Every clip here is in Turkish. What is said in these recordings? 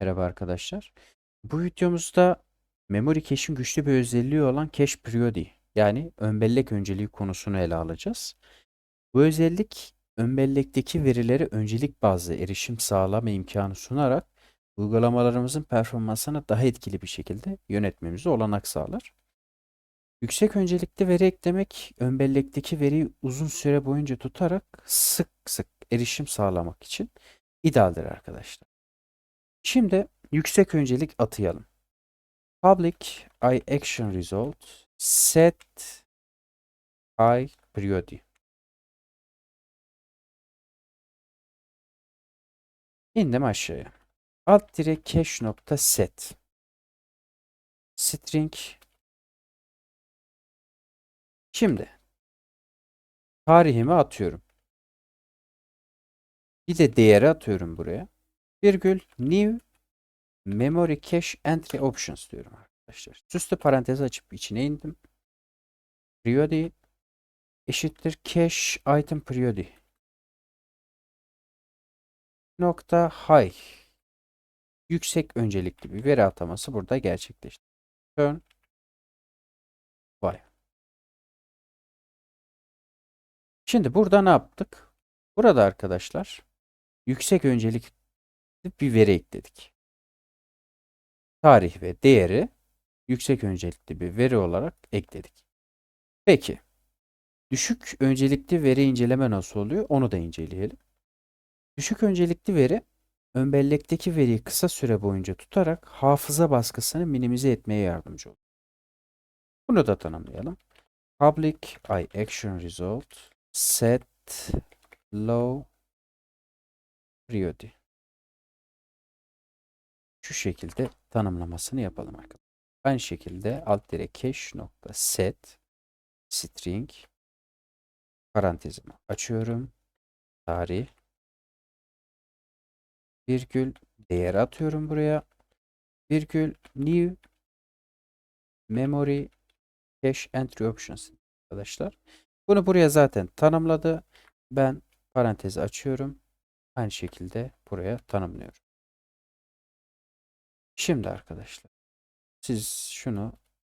Merhaba arkadaşlar. Bu videomuzda memory cache'in güçlü bir özelliği olan cache priority yani ön bellek önceliği konusunu ele alacağız. Bu özellik ön bellekteki verilere öncelik bazlı erişim sağlama imkanı sunarak uygulamalarımızın performansını daha etkili bir şekilde yönetmemize olanak sağlar. Yüksek öncelikli veri eklemek ön bellekteki veriyi uzun süre boyunca tutarak sık sık erişim sağlamak için idealdir arkadaşlar. Şimdi yüksek öncelik atayalım. Public I action result set I priority. İndim aşağıya. Alt dire cache nokta set. String. Şimdi tarihimi atıyorum. Bir de değeri atıyorum buraya virgül new memory cache entry options diyorum arkadaşlar. Süslü parantez açıp içine indim. Priority eşittir cache item priority nokta high yüksek öncelikli bir veri ataması burada gerçekleşti. Turn y. Şimdi burada ne yaptık? Burada arkadaşlar yüksek öncelik bir veri ekledik. Tarih ve değeri yüksek öncelikli bir veri olarak ekledik. Peki, düşük öncelikli veri inceleme nasıl oluyor? Onu da inceleyelim. Düşük öncelikli veri, ön bellekteki veriyi kısa süre boyunca tutarak hafıza baskısını minimize etmeye yardımcı olur. Bunu da tanımlayalım. Public I action result set low priority şu şekilde tanımlamasını yapalım arkadaşlar. Aynı şekilde alt dire cache set string parantezimi açıyorum. Tarih virgül değer atıyorum buraya. Virgül new memory cache entry options arkadaşlar. Bunu buraya zaten tanımladı. Ben parantezi açıyorum. Aynı şekilde buraya tanımlıyorum. Şimdi arkadaşlar siz şunu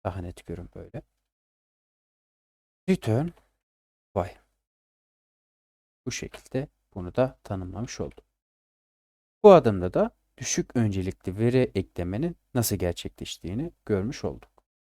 daha net görün böyle. Return y. Bu şekilde bunu da tanımlamış oldum. Bu adımda da düşük öncelikli veri eklemenin nasıl gerçekleştiğini görmüş olduk.